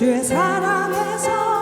주의 사랑에서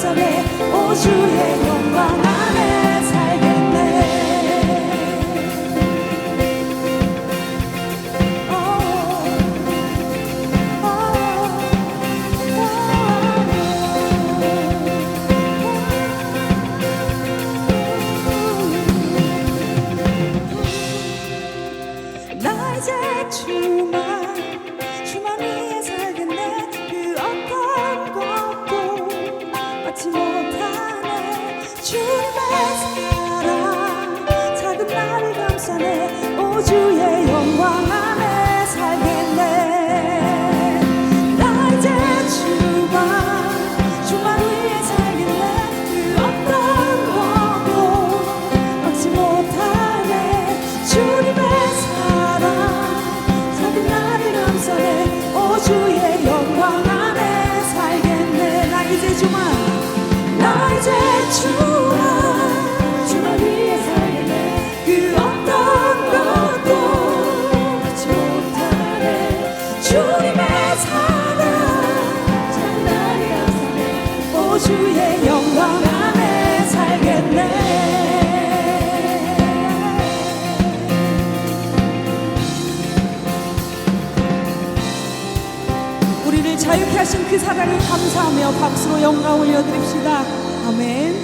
重ねお重へのまな 주신 그 사랑을 감사하며 박수로 영광 올려드립시다. 아멘.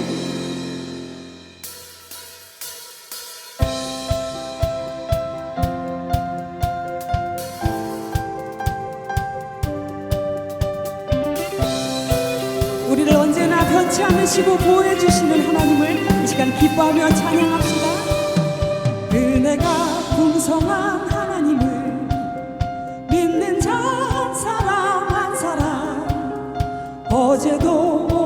우리를 언제나 변치 않으시고 보호해 주시는 하나님을 이 시간 기뻐하며 찬양합시다. 은혜가 풍성한 结构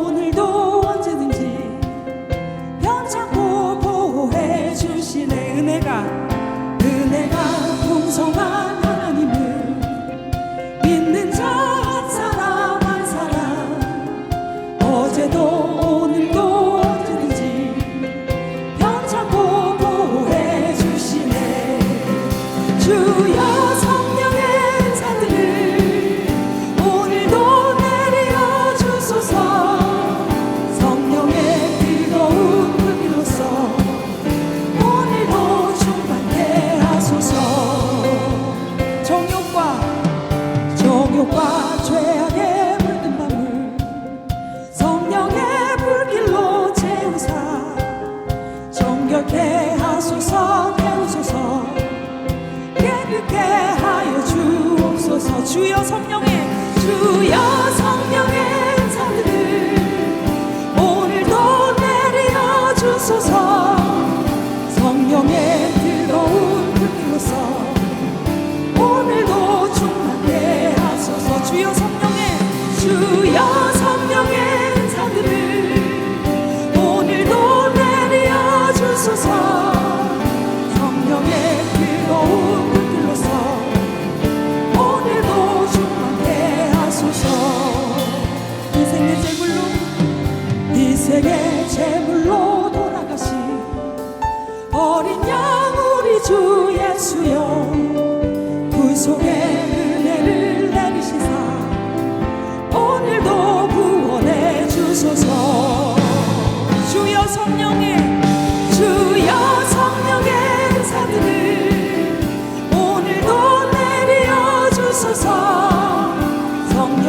주여 성령의 주여.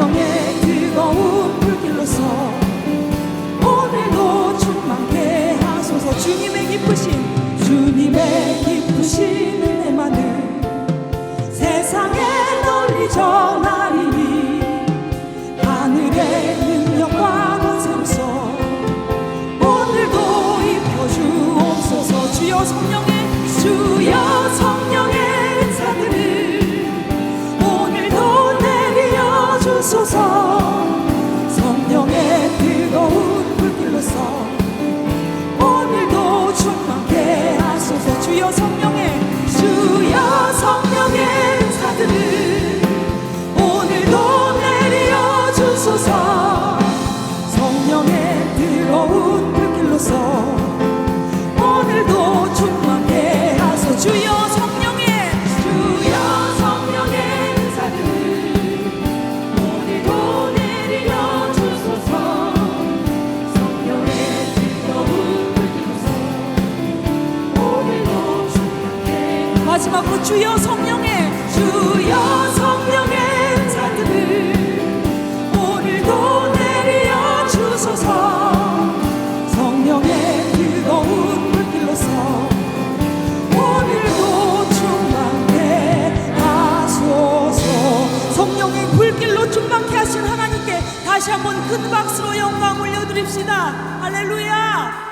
성령의 뜨거운 불길로서 오늘도 충만케 하소서. 주님의 기쁘신 주님의 기쁘신 서 큰 박수로 영광 올려드립시다. 할렐루야!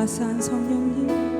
따스한 성령님.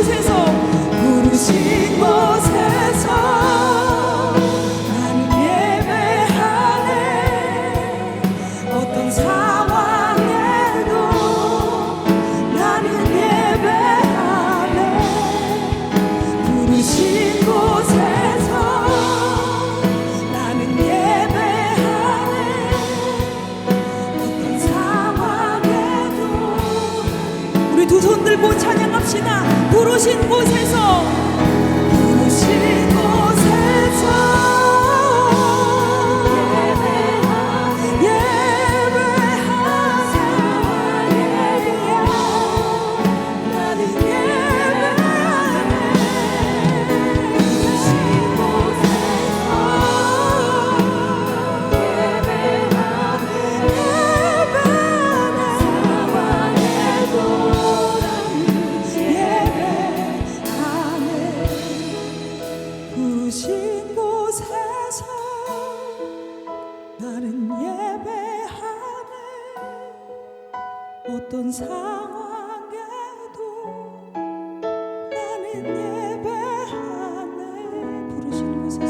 어떤 상황에도 나는 예배하네 부르시는 곳에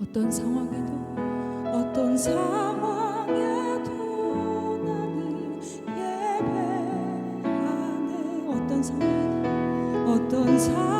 어떤 상황에도 어떤 상황 time.